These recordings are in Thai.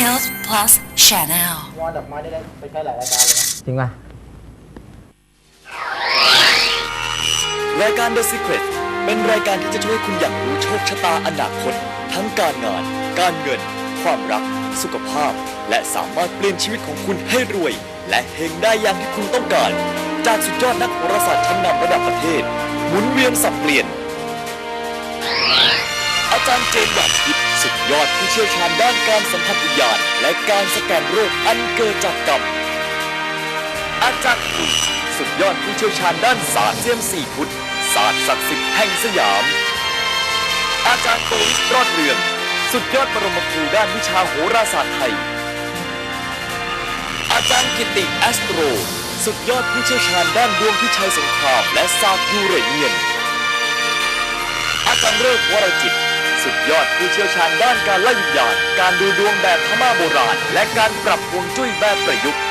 Health Plus Channel วอนดอกไม้ได้ไปใช้หลายรายการเลยนะจริงป่ะรายการ The Secret เป็นรายการที่จะช่วยคุณอยากรู้โชคชะตาอนาคต ทั้งการงาน การเงิน ความรัก สุขภาพ และสามารถเปลี่ยนชีวิตของคุณให้รวย และเฮงได้อย่างที่คุณต้องการ จากสุดยอดนักโหราศาสตร์ชั้นนำระดับประเทศ หมุนเวียนสับเปลี่ยนอา จารย์เจนหยาดทิพย์สุดยอดผู้เชี่ยวชาญด้านการสัมผัสวิญญาณและการสแกนโรคอันเกิดจากกรรม อาจารย์คุยสุดยอดผู้เชี่ยวชาญด้านศาสตร์เซียมสี่พุทธศาสตร์ศักดิ์สิทธิ์แห่งสยาม อาจารย์โตวิสรอดเรือง สุดยอดบรมครูด้านวิชาโหราศาสตร์ไทย อาจารย์กิติแอสโตร สุดยอดผู้เชี่ยวชาญด้านดวงพิชัยสงครามและศาสตร์ยูเรเนียน อาจารย์เริกวรจิต สุดยอดผู้เชี่ยวชาญด้านการไล่วิญญาณ การดูดวงแบบพม่าโบราณ และการปรับฮวงจุ้ยแบบประยุกต์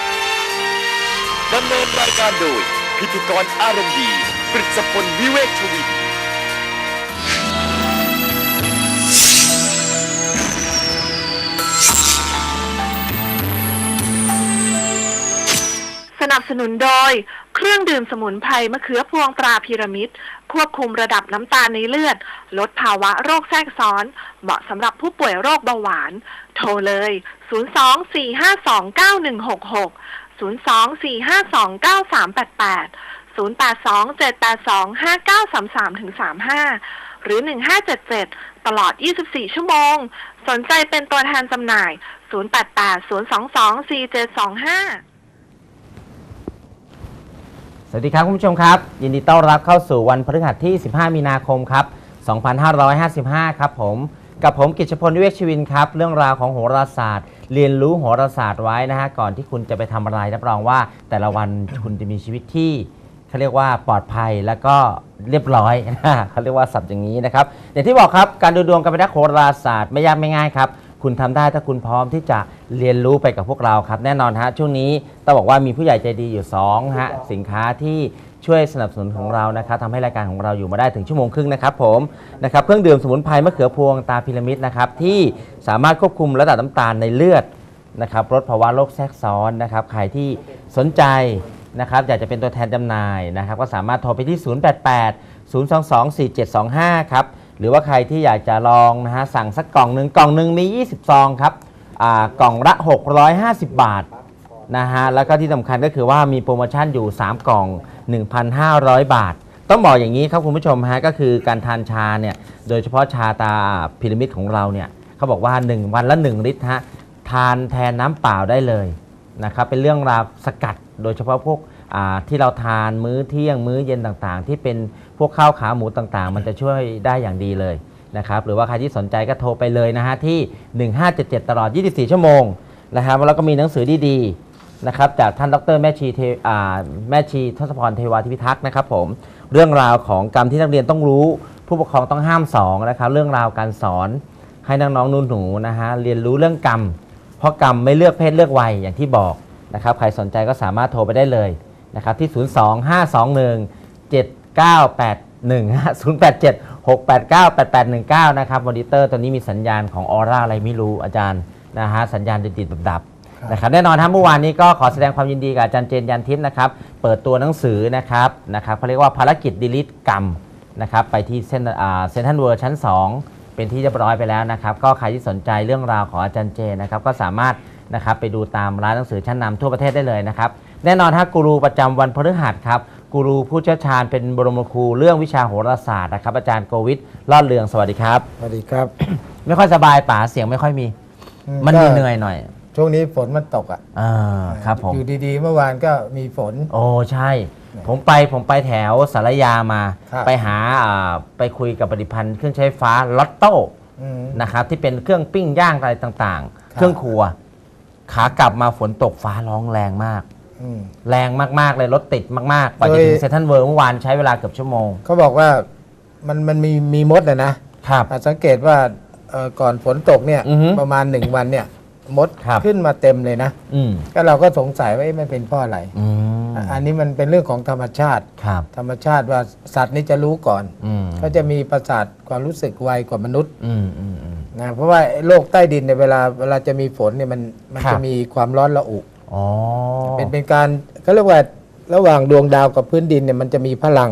ดำเนินรายการโดย พิธีกรอารมณ์ดีปริศพลวิเวกชวินสนับสนุนโดย เครื่องดื่มสมุนไพรมะเขือพวงตราพีระมิด ควบคุมระดับน้ำตาลในเลือด ลดภาวะโรคแทรกซ้อน เหมาะสำหรับผู้ป่วยโรคเบาหวาน โทรเลย 024529166 024529388 082-782-5933-35 หรือ 1577 ตลอด 24 ชั่วโมง สนใจเป็นตัวแทนจำหน่าย 088-022-4725 สวัสดีครับคุณผู้ชมครับ ยินดีต้อนรับเข้าสู่วันพฤหัสที่ 15 มีนาคมครับ 2555 ครับผม กับผมกิจพลวิเวกชวินครับ เรื่องราวของโหราศาสตร์ เรียนรู้โหราศาสตร์ไว้นะฮะ ก่อนที่คุณจะไปทำอะไรรับรองว่า แต่ละวันคุณจะมีชีวิตที่เขาเรียกว่าปลอดภัยแล้วก็เรียบร้อยนะเขาเรียกว่าสับอย่างนี้นะครับอย่างที่บอกครับการดูดวงกับเป็นนักโหราศาสตร์ไม่ยากไม่ง่ายครับ คุณทำได้ถ้าคุณพร้อมที่จะเรียนรู้ไปกับพวกเราครับ แน่นอนฮะช่วงนี้ต้องบอกว่ามีผู้ใหญ่ใจดีอยู่2ฮะสินค้าที่ช่วยสนับสนุนของเรานะครับทำให้รายการของเราอยู่มาได้ถึงชั่วโมงครึ่งนะครับผมนะครับเครื่องดื่มสมุนไพรมะเขือพวงตาพีระมิดนะครับที่สามารถควบคุมระดับน้ำตาลในเลือดนะครับลดภาวะโรคแทรกซ้อนนะครับใครที่สนใจนะครับอยากจะเป็นตัวแทนจำหน่ายนะครับก็สามารถโทรไปที่ 088 022 4725 ครับ หรือว่าใครที่อยากจะลองนะฮะสั่งสักกล่องหนึ่งกล่องหนึ่งมี 20 ซองครับอ่ากล่องละ 650 บาทนะฮะแล้วก็ที่สำคัญก็คือว่ามีโปรโมชั่นอยู่ 3 กล่อง 1,500 บาท ต้องบอกอย่างนี้ครับคุณผู้ชมฮะก็คือการทานชาเนี่ยโดยเฉพาะชาตาพีระมิดของเราเนี่ยเขาบอกว่า 1 วันละ 1 ลิตรฮะทานแทนน้ำเปล่าได้เลยนะครับเป็นเรื่องราวสกัดโดยเฉพาะพวกที่เราทานมื้อเที่ยงมื้อเย็นต่างๆ ที่เป็น วกข้าวขาหมูต่างๆ มันจะช่วยได้อย่างดีเลยนะครับหรือว่าใครที่สนใจก็โทรไปเลยนะฮะที่ 1577 ตลอด 24 ชั่วโมงนะครับแล้วก็มีหนังสือดีๆนะครับจากท่านดรแม่ชีเทอ่าแม่ชีทศพรเทวาธิพิทักษ์นะครับผมเรื่องราวของกรรมที่นักเรียนต้องรู้ ผู้ปกครองต้องห้ามสองนะครับเรื่องราวการสอนให้น้องๆนุ่นหนูนะฮะเรียนรู้เรื่องกรรม เพราะกรรมไม่เลือกเพศเลือกวัยอย่างที่บอกนะครับใครสนใจก็สามารถโทรไปได้เลยนะครับที่ 025217981 087 689 8819 นะครับมอนิเตอร์ตัวนี้มีสัญญาณของออร่าอะไรไม่รู้อาจารย์นะฮะสัญญาณติดๆดับๆนะครับแน่นอนครับเมื่อวานนี้ก็ขอแสดงความยินดีกับอาจารย์เจนยันทิพย์นะครับเปิดตัวหนังสือนะครับนะครับเขาเรียกว่าภารกิจดิลิทกรรมนะครับไปที่เซนเซนทันเวิร์ชั้น 2 เป็นที่เรียบร้อยไปแล้วนะครับก็ใครที่สนใจเรื่องราวของอาจารย์เจนนะครับก็สามารถนะครับไปดูตามร้านหนังสือชั้นนำทั่วประเทศได้เลยนะครับแน่นอนถ้ากูรูประจำวันพฤหัสครับ กูรูผู้เชี่ยวชาญเป็นบรมครูเรื่องวิชาโหราศาสตร์นะครับ อาจารย์โกวิทลอดเรืองสวัสดีครับ สวัสดีครับ ไม่ค่อยสบายป๋าเสียงไม่ค่อยมีมันเหนื่อยๆหน่อยช่วงนี้ฝนมันตกอะอ่าครับผม อยู่ดีๆ เมื่อวานก็มีฝน โอ้ใช่ ผมไปผมไปแถวสารยามา ครับ ไปหาอ่าไปคุยกับผลิตภัณฑ์เครื่องใช้ไฟฟ้าลอตโต้อืม นะครับที่เป็นเครื่องปิ้งย่างอะไรต่างๆ ครับ เครื่องครัว ขากลับมาฝนตกฟ้าร้องแรงมากอืม แรงมาก ๆ เลยรถติดมาก ๆ กว่าจะถึงโดยเซนทรัลเวิร์เมื่อวานใช้เวลาเกือบชั่วโมง เขาบอกว่ามันมันมีมีมดนะนะครับอะสังเกตว่าเอ่อก่อนฝนตกเนี่ยอือฮึประมาณหนึ่งวันเนี่ยมดครับขึ้นมาเต็มเลยนะอืมก็เราก็สงสัยว่าเอ๊ะมันเป็นเพราะอะไรอืมอะอันนี้มันเป็นเรื่องของธรรมชาติครับธรรมชาติว่าสัตว์นี่จะรู้ก่อนอืมเขาจะมีประสาทความรู้สึกไวกว่ามนุษย์อืมอืมอืมนะเพราะว่าไอ้โลกใต้ดินเนี่ยเวลาเวลาจะมีฝนเนี่ยมันมันครับจะมีความร้อนระอุอ๋อ เป็นเป็นการเขาเรียกว่าระหว่างดวงดาวกับพื้นดินเนี่ยมันจะมีพลัง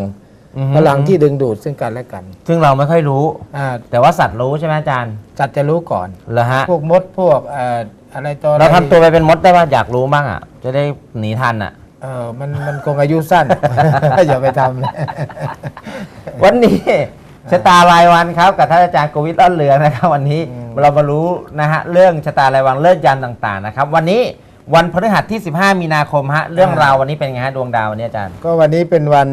อือฮึพลังที่ดึงดูดซึ่งกันและกันซึ่งเราไม่ค่อยรู้ อ่าแต่ว่าสัตว์รู้ใช่ไหมอาจารย์สัตว์จะรู้ก่อน เหรอฮะ พวกมดพวกเอ่ออะไรตัวอะไรเราทำตัวไปเป็นมดได้ป่ะอยากรู้บ้างอะ จะได้หนีทันอะ เออมันมันคงอายุสั้น อย่าไปทำเลย วันนี้ ชะตารายวันครับ กับท่านอาจารย์โกวิทต้นเรืองนะครับ วันนี้อืม เรามารู้นะฮะเรื่องชะตารายวันเลิศยันต์ต่างๆนะครับ วันนี้ วันพฤหัสที่ 15 มีนาคมฮะเรื่องราววันนี้เป็นไงฮะดวงดาววันนี้อาจารย์ ก็วันนี้เป็นวัน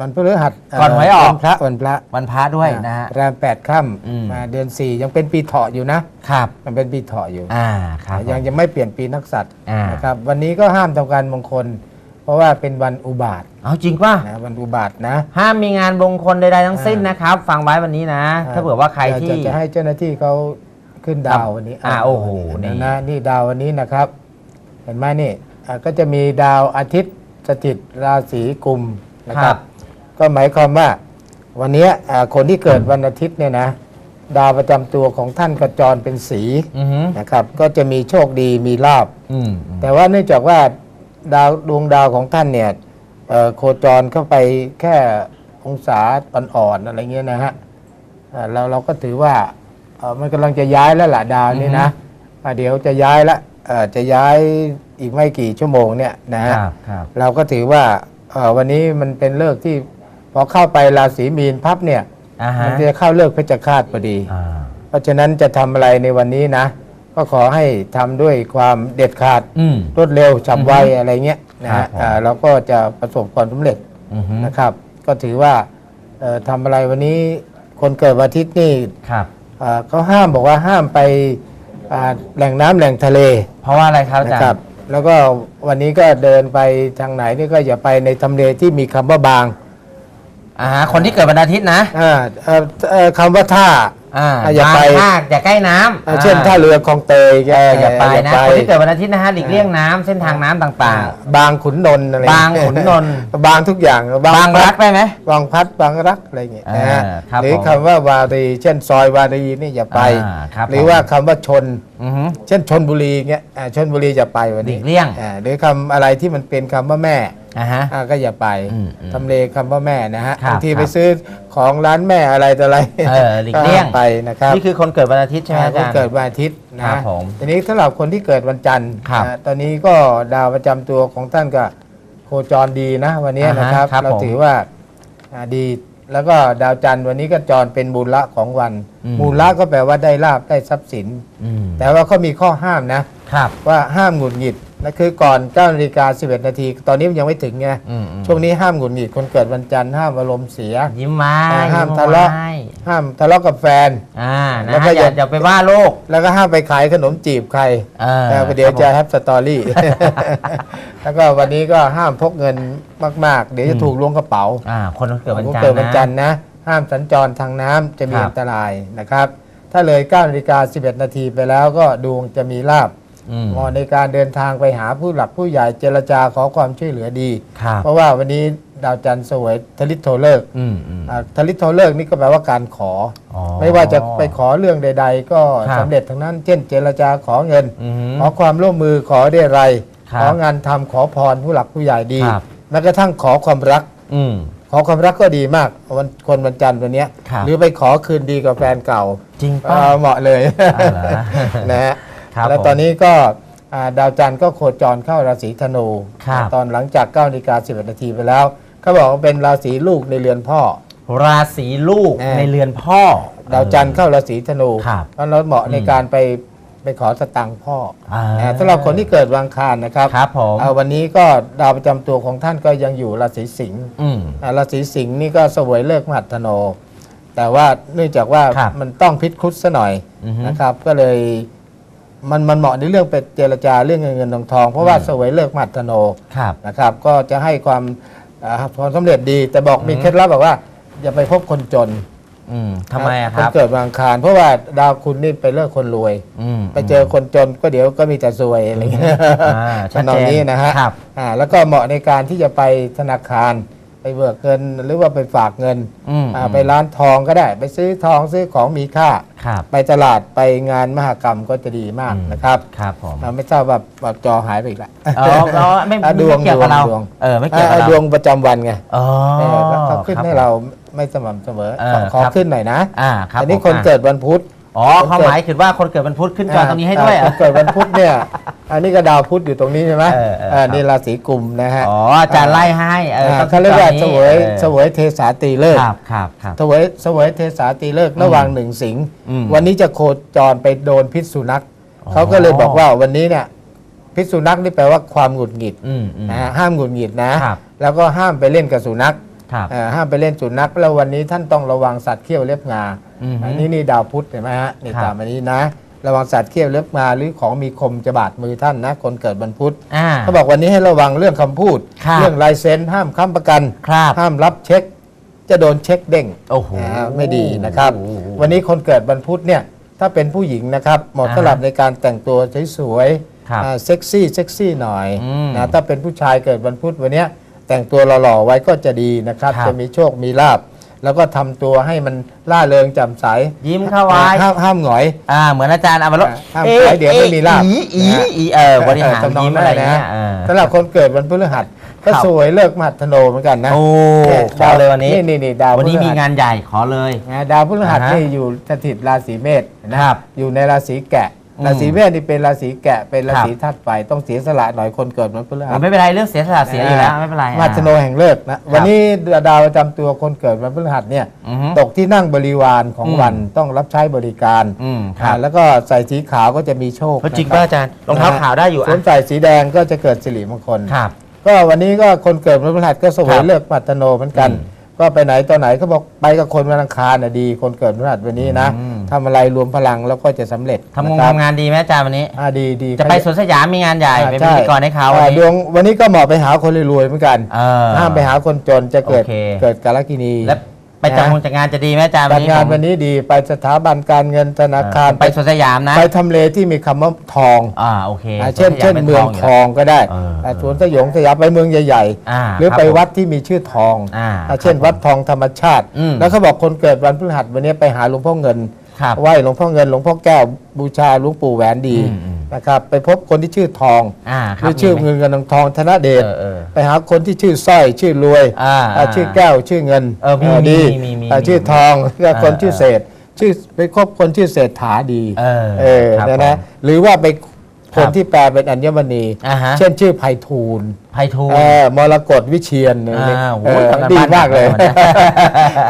วันพฤหัสก่อนหวยออกวันพระวันพระวันพระด้วยนะฮะแรมแปดค่อืมำมาเดือนสี่ยังเป็นปีเถาะอยู่นะครับมันเป็นปีเถาะอยู่อ่าครับยังยังไม่เปลี่ยนปีนักษัตริย์อ่านนะครับวันนี้ก็ห้ามทำการมงคล เพราะว่าเป็นวันอุบาทเอาจริงป่ะนะวันอุบาทนะ ห้ามมีงานมงคลใดๆทั้งสิ้นนะครับ ฟังไว้วันนี้นะ ถ้าเผื่อว่าใครจะที่จะจะให้เจ้าหน้าที่เขา ขึ้นดาววันนี้อ่าโอ้โหนี่นี่นะนี่ดาววันนี้นะครับ เห็นไหมนี่อ่าก็จะมีดาวอาทิตย์สถิตราศีกุมนะครับ ก็หมายความว่า วันนี้อ่าคนที่เกิดวันอาทิตย์เนี่ยนะดาวประจำตัวของท่านกระจรเป็นสีอือฮึนะครับ ก็จะมีโชคดีมีลาบอืมแต่ว่าเนื่องจากว่าดาวดวงดาวของท่านเนี่ยเอ่อโคจรเข้าไปแค่องศาอ่อนๆอะไรเงี้ยนะฮะอ่าเราเราก็ถือว่าเอ่อ มันกำลังจะย้ายแล้วล่ะดาวนี้นะอ่าเดี๋ยวจะย้ายละเอ่อจะย้ายอีกไม่กี่ชั่วโมงเนี่ยนะคฮะรับครับเราก็ถือว่าเอ่อวันนี้มันเป็นเลิกษ์ที่พอเข้าไปราศีมีนพับเนี่ยอ่าฮะมันจะเข้าเลิกษ์เพชฌฆาตพอดีอ่าเพราะฉะนั้นจะทำอะไรในวันนี้นะ ก็ขอให้ทำด้วยความเด็ดขาดอืมรวดเร็วฉับไวอะไรเงี้ยนะครัฮะบผมอ่าเราก็จะประสบความสำเร็จอือฮึนะครับ ก็ถือว่าเอ่อทำอะไรวันนี้คนเกิดวันอาทิตย์นี่ครับอ่า เขาห้ามบอกว่าห้ามไปอ่าแหล่งน้ำแหล่งทะเล เพราะว่าอะไรครับอานะจารครับย์แล้วก็วันนี้ก็เดินไปทางไหนนี่ก็อย่าไปในทำเลที่มีคำว่าบางอ่าฮะคนที่เกิดวันอาทิตย์นะอ่าเอ่อเอ่อคำว่าท่า อ่าอะอย่าไปมากอย่าใกล้น้ำอ่าเช่นท่าเรือคลองเตยเอออย่าไปเนะคนที่เกิดวันอาทิตย์นะฮะหลีกเลี่ยงน้ำเส้นทางน้ำต่างบางขุนนนท์อะไรบางขุนนนท์บางทุกอย่างๆบางรักได้ไหมบางพัดบางรักอะไรอย่างเงี้ยนะฮะอ่าครับหรือผมคำว่าวารีเช่นซอยวารีนี่อย่าไปอ่าครับหรือผมว่าคำว่าชนอือฮึเช่นชนบุรีเงี้ยอ่าชนบุรีอย่าไปวันนี้หลีกเลี่ยงอ่าหรือคำอะไรที่มันเป็นคำว่าแม่ อ่าฮะ อ่าก็อย่าไปอืมอืมทำเลคำว่าแม่นะฮะครับบางทีครับไปซื้อของร้านแม่อะไรต่ออะไรเออหลีกเลี่ยงห้ามไปนะครับนี่คือคนเกิดวันอาทิตย์ใช่ไหมอ่าอาคนจารย์ เกิดวันอาทิตย์นะครับผมทีนี้สำหรับคนที่เกิดวันจันทร์ครับนะตอนนี้ก็ดาวประจำตัวของท่านก็โคจรดีนะ วันนี้อ่าฮะนะครับครับเราผมถือว่าอ่าดี แล้วก็ดาวจันทร์วันนี้ก็จรเป็นมูลละของวันอืม มูลละก็แปลว่าได้ลาบได้ทรัพย์สิน อืมแต่ว่าเขามีข้อห้ามนะ ครับ ว่าห้ามหงุดหงิด นะคือก่อน9นาฬิกา11 นาที ตอนนี้มันยังไม่ถึงไง อืมอืมช่วงนี้ห้ามหงุดหงิดคนเกิดวันจันทร์ห้ามอารมณ์เสีย ยิ้มไม้อ่าห้ามยิ้ทะเลาะไว้ห้ามทะเลาะกับแฟน อ่าแล้นะวก็ฮะอย่าอย่าอย่าไปว่าโลกแล้วก็ห้ามไปขายขนมจีบใครเออแล้วเดี๋ยวครับผมจะแฮปสตอรี่ แล้วก็วันนี้ก็ห้ามพกเงินมาก ๆ เดี๋ยวจะถูกล้วงกระเป๋าอ่า คนเกิดวันผมจันทเกิดร์วันจันทนะร์นะ ห้ามสัญจรทางน้ำจะมีครับ อันตรายนะครับ ถ้าเลย9นาฬิกา11 นาทีไปแล้วก็ดวงจะมีลาบอืมเหมาะ ในการเดินทางไปหาผู้หลักผู้ใหญ่เจรจาขอความช่วยเหลือดีครับเพราะว่าวันนี้ดาวจันทร์สวยทลิตโทเลิกษ์อืมอืมอ่าทลิตโทเลิกษ์นี่ก็แปลว่าการขออ๋อไม่ว่าจะไปขอเรื่องใด ๆ ก็ครับสำเร็จทั้งนั้น เช่น เจรจาขอเงินอือฮึขอความร่วมมือขอได้ไรครับของานทำขอพรผู้หลักผู้ใหญ่ดีครับแม้กระทั่งขอความรักอืมขอความรักก็ดีมากวันคนวันจันทร์วันเนี้ยครับหรือไปขอคืนดีกับแฟนเก่า จริงเอ่ป่ะอเหมาะเลยอ่าเหรอนะฮะ ครับแล้วผมตอนนี้ก็อ่าดาวจันทร์ก็โคจรเข้าราศีธนูครับตอนหลังจาก9นาฬิกา11นาทีไปแล้วเขาบอกว่าเป็นราศีลูกในเรือนพ่อ ราศีลูกเออในเรือนพ่อ ดาวจันทร์เข้าราศีธนูครับเพราะเราเหมาะในอืมการไปไปขอสตังค์พ่ออ่าอ่าสำหรับคนที่เกิดวันอังคารนะครับครับผมอ่าวันนี้ก็ดาวประจำตัวของท่านก็ยังอยู่ราศีสิงห์อืมอ่าราศีสิงห์นี่ก็เสวยเลิกษ์มหัตถโน แต่ว่าเนื่องจากว่าครับมันต้องพิษคุดซะหน่อยอือฮึนะครับ ก็เลย มันมันเหมาะในเรื่องไปเจรจาเรื่องเงินเงินทองทอง เพราะว่าอืมเสวยเลิกษ์มหัตถโนครับนะครับ ก็จะให้ความอ่าความสำเร็จดีแต่บอกมีอืมเคล็ดลับบอกว่า อย่าไปพบคนจนอืมทำไมอะคนรับเกิดวันอังคาร เพราะว่าดาวคุณนี่ไปเลิกคนรวยอืมไปเจอคนจนก็เดี๋ยวก็มีแต่ซวยอะไรเงี้ยอ่าชัดทำนองเจนนี้นะฮะครับอ่าแล้วก็เหมาะในการที่จะไปธนาคาร ไปเบิกเงินหรือว่าไปฝากเงินอืมอ่าไปร้านทองก็ได้ ไปซื้อทองซื้อของมีค่า ครับไปตลาดไปงานมหกรรมก็จะดีมากอืมนะครับครับผมอ่าไม่ทราบว่าว่าจอหายไปอีกแล้วอ๋ออ๋อไม่อะไม่เกี่ยวกับเราดวง เออไม่เกี่ยวกับอ่าเราดวงประจำวันไงอ๋อเออเขาขึ้นครับให้ผมเราไม่สม่ำเสมอเออขอขอครับ ขึ้นหน่อยนะอ่าครับอันนี้ผมคนอะเกิดวันพุธ อ๋อเขาหมายถึงว่าคนเกิดวันพุธขึ้นจอตรงนี้ให้ด้วยเหรคอนเกิดวันพุธเนี่ย อันนี้ก็ดาวพุธอยู่ตรงนี้ใช่ไหมเออเอออ่าครับ นี่ราศีกุมนะฮะอ๋ออาจารย์ไล่ให้เอออ่าต้องเขาเรียกว่าจเสอนี้วยเออเสวยเทสาตรีเลิกษ์ครับครับครับ เสวยเสวยเทสาตรีเลิกษ์ระหว่างหนึ่งสิงห์อืมวันนี้จะโคจรไปโดนพิษสุนัขอ๋อ เขาก็เลยบอกว่าวันนี้เนี่ยพิษสุนัขนี่แปลว่าความหงุดหงิดอืมอืม นะฮะห้ามหงุดหงิดนะ ครับ แล้วก็ห้ามไปเล่นกับสุนัขครับ เอ่อห้ามไปเล่นสุนัขแล้ววันนี้ท่านต้องระวังสัตว์เขี้ยวเล็บงา อือฮึอันนี้นี่ดาวพุธเห็นไหมฮะนี่ครับ ตามอันนี้นะ ระวังสัตว์เขี้ยวเล็บงาหรือของมีคมจะบาดมือท่านนะ คนเกิดวันพุธอ่า เขาบอกวันนี้ให้ระวังเรื่องคำพูด ครับ เรื่องลายเซ็นห้ามค้ำประกัน ครับ ห้ามรับเช็ค จะโดนเช็คเด้งโอ้โหอ่าไม่ดีนะครับ โอ้โหวันนี้คนเกิดวันพุธเนี่ยถ้าเป็นผู้หญิงนะครับเหมาะอ่าฮะสำหรับในการแต่งตัวสวยครับๆอ่าเซ็กซี่เซ็กซี่หน่อยอืมนะถ้าเป็นผู้ชายเกิดวันพุธวันเนี้ยแต่งตัวหล่อๆไว้ก็จะดีนะครับ ครับจะมีโชคมีลาบ แล้วก็ทำตัวให้มันล่าเริงแจ่มใสยิ้มเข้าไว้ห้ามห้ามหงอย อ่าเหมือนอาจารย์เอามาลดอ่าห้ามขายเดี๋ยวไม่มีลาภ อีอีนะฮะอีเออบริหารเออทำนองยิ้มนั้นอะไรนะเงี้ยเออสำหรับคนเกิดวันพฤหัสก็ครับสวยเลิกมหัทโนเหมือนกันนะโอ้เนี่ยขอเลยวันนี้นี่นี่นี่ดาววันนี้พฤมีหัส งานใหญ่ขอเลย นะดาวพฤหัสอ่าฮะนี่อยู่สถิตราศีเมษนะครับ อยู่ในราศีแกะอืม ราศีเมษนี่เป็นราศีแกะเป็นราครับศีธาตุไฟต้องเสียสละหน่อยคนเกิดวันพฤหัสไม่เป็นไรเรื่องเสียสละเสียอยู่แล้วไม่เป็นไรมหัทโนแห่งเลิกนะวันนี้ดาวประจำตัวคนเกิดวันพฤหัสเนี่ยอือฮึตกที่นั่งบริวารของอืมวันต้องรับใช้บริการอืมคอ่ารับแล้วก็ใส่สีขาวก็จะมีโชคเพราะจริงนะคป่ะบอาจารย์รองเท้าขาวได้อยู่สวอะมใส่สีแดงก็จะเกิดสิริมงคลครับก็วันนี้ก็คนเกิดวันพฤหัสก็เสวคยรับเลิกปัตตโนเหมือนกันอืมก็ไปไหนตอนไหนก็บอกไปกับคนวันอังคารน่ะดี คนเกิดวันพฤหัสวันนี้นะอืม ทำอะไรรวมพลังแล้วก็จะสำเร็จทำงงนะครับทำงานดีไหมอาจารย์วันนี้ อ่าดีดีจะไปสวนสยามมีงานใหญ่อ่าเป็นช่พิธีกรให้เขาอ่วันดนี้วงวันนี้ก็เหมาะไปหาคนรวยๆเหมือนกันเออ ห้ามไปหาคนจนจะเกิดโอเค เกิดกาลกินีและไปจัดงงจัดงานจะดีไหมอาจารย์วัจันดนี้งานผมวันนี้ดีไปสถาบันการเงินธนาคารไปสวนสยามนะไปทำเลที่มีคำว่าทองอ่าโอเคอ่าเช่นสวเช่สนยาป็เมืองยู่ทองก็ได้เอออ่าสวนสยองสยามไปเมืองใหญ่อ่าๆหรือครับไปผมวัดที่มีชื่อทองอ่าอ่าเช่นครับวัดทองธรรมชาติ อืมแล้วเขาบอกคนเกิดวันพฤหัสวันนี้ไปหาหลวงพ่อเงิน ครับไหว้หลวงพ่อเงินหลวงพ่อแก้วบูชาหลวงปู่แหวนดีอืมอืม นะครับไปพบคนที่ชื่อทองอ่าคหรัรืบอชื่อมีไหม เงินเงินทองทองธนเดชเออเออไปหาคนที่ชื่อสร้อยชื่อรวยอ่าอ่าชื่อแก้วชื่อเงินเออมีดีมีมีมีอ่ามีชื่อทองแล้วคนเออชื่อเศษชื่อไปคบคนชื่อเศรษฐาดีเออเออครับนะนะผมหรือว่าไปคครับนที่แปลเป็นอัญมณี อ่าฮะ เช่นชื่อไพฑูรย์ ไพฑูรเอย์อมรกตวิเชียนเนี่ยอ่าโหเออทำงานดีบ้านมากเลยหนักเลยวันนี้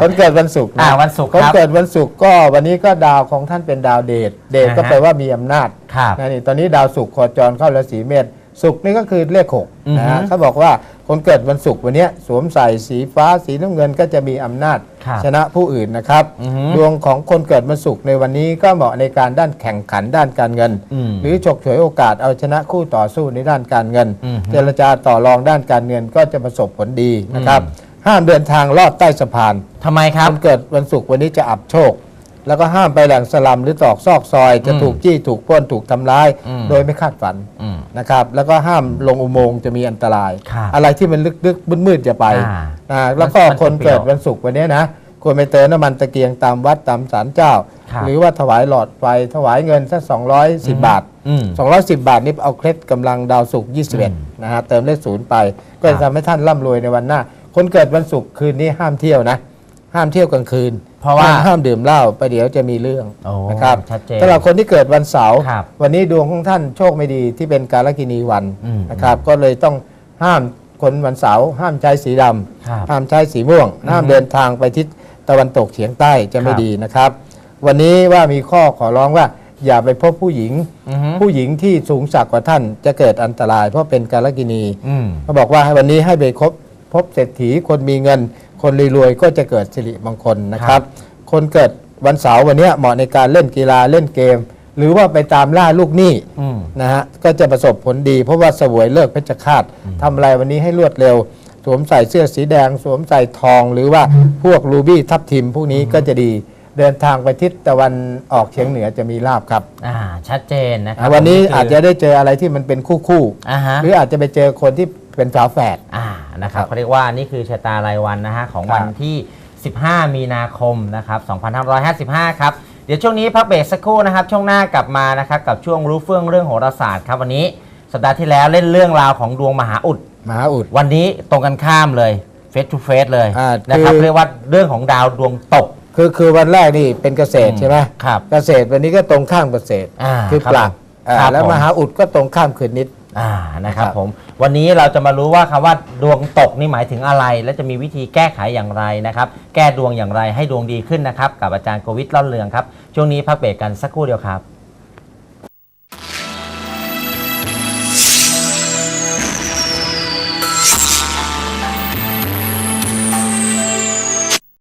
คนเกิดวันศุกร์ะอ่าวันศุกร์คนครับเกิดวันศุกร์ก็วันนี้ก็ดาวของท่านเป็นดาวเดชเดชก็อ่าฮะแปลว่ามีอำนาจครับนะนี่ตอนนี้ดาวศุกร์โคจรเข้าราศีเมษ ศุกร์นี่ก็คือเลขหกอือฮึนะฮะเขาบอกว่าคนเกิดวันศุกร์วันเนี้ยสวมใส่สีฟ้าสีน้ำเงินก็จะมีอำนาจครับชนะผู้อื่นนะครับอือฮึดวงของคนเกิดวันศุกร์ในวันนี้ก็เหมาะในการด้านแข่งขันด้านการเงินอืมหรือฉกฉวยโอกาสเอาชนะคู่ต่อสู้ในด้านการเงินอือฮึเจรจาต่อรองด้านการเงินก็จะประสบผลดีนะครับห้ามเดินทางลอดใต้สะพานทำไมคครับนเกิดวันศุกร์วันนี้จะอับโชค แล้วก็ห้ามไปแหล่งสลัมหรือตรอกซอกซอย จะอืมถูกจี้ถูกปล้นถูกทำร้าย อืม โดยไม่คาดฝันอืม นะครับ แล้วก็ห้ามลงอุโมงค์จะมีอันตราย ครับอะไรที่มันลึกๆมืดๆจะไปอ่าอ่าแล้วก็มันคนมันเกิดเปรี้ยววันศุกร์วันนี้นะควรไปเติมน้ำมันตะเกียงตามวัดตามศาลเจ้า ครับ หรือว่าถวายหลอดไฟถวายเงินสัก210 บาท อืม 210 บาทนี่เอาเคล็ดกำลังดาวศุกร์อืม21นะฮะเติมเลขศูนย์ไป ก็ครัจะบทำให้ท่านร่ำรวยในวันหน้า คนเกิดวันศุกร์คืนนี้ห้ามเที่ยวนะ ห้ามเที่ยวกลางคืนเพราะว่า ห้มห้ามดื่มเหล้าไปเดี๋ยวจะมีเรื่องโอ้นะครับชัดเจน สำหรับคนที่เกิดวันเสาร์ครับวันนี้ดวงของท่านโชคไม่ดีที่เป็นการกินีวันอืมนะครับ ก็เลยต้องห้ามคนวันเสาร์ห้ามใช้สีดำครับห้ามใช้สีม่วง ห้ามเดินทางไปทิศตะวันตกเฉียงใต้จะไม่ครับ ดีนะครับ วันนี้ว่ามีข้อขอร้องว่าอย่าไปพบผู้หญิง อือฮึผู้หญิงที่สูงสักกว่าท่านจะเกิดอันตราย เพราะเป็นการกินี อืม เขาบอกว่าให้วันนี้ให้ไปคบพบเศรษฐีคนมีเงิน คนรวยๆก็จะเกิดสิริมงคลนะครับ คนเกิดวันเสาร์วันเนี้ยเหมาะในการเล่นกีฬาเล่นเกม หรือว่าไปตามล่าลูกหนี้อืมนะฮะก็จะประสบผลดี เพราะว่าเสวยเลิกเพชฌฆาตทำอะไรวันนี้ให้รวดเร็ว สวมใส่เสื้อสีแดง สวมใส่ทอง หรือว่าพวกรูบี้ทับทิมพวกนี้ก็จะดีเดินทางไปทิศตะวันออกเฉียงเหนือจะมีลาบครับ อ่า ชัดเจนนะครัอ่าวันนี้คือาจจะได้เจออะไรที่มันเป็นคู่คู่อ่าฮะๆหรืออาจจะไปเจอคนที่เป็นฝาแฝด อ่า นะครับครับเขาเรียกว่านี่คือชะตารายวันนะฮะของครับวันที่ 15 มีนาคมนะครับ2555 ครับ เดี๋ยวช่วงนี้พักเบรกสักครู่นะครับ ช่วงหน้ากลับมานะครับกับช่วงรู้เฟื่องเรื่องโหราศาสตร์ครับวันนี้สัปดาห์ที่แล้วเล่นเรื่องราวของดวงมหาอุดมหาอุด วันนี้ตรงกันข้ามเลยเฟส to เฟสเลยอ่านะครับคือเรียกว่าเรื่องของดาวดวงตกคือคือวันแรกนี่เป็นเกษตรอืมใช่ไหมครับเกษตรวันนี้ก็ตรงข้ามเกษตรอ่าคือครับปลักผมอ่าครับแล้วผมมหาอุดก็ตรงข้ามคืนนิด อ่านะครับครับผมวันนี้เราจะมารู้ว่าคำว่าดวงตกนี่หมายถึงอะไร และจะมีวิธีแก้ไขอย่างไรนะครับ แก้ดวงอย่างไรให้ดวงดีขึ้นนะครับ กับอาจารย์โกวิทเล่าเรืองครับ ช่วงนี้พักเบรกกันสักครู่เดียวครับ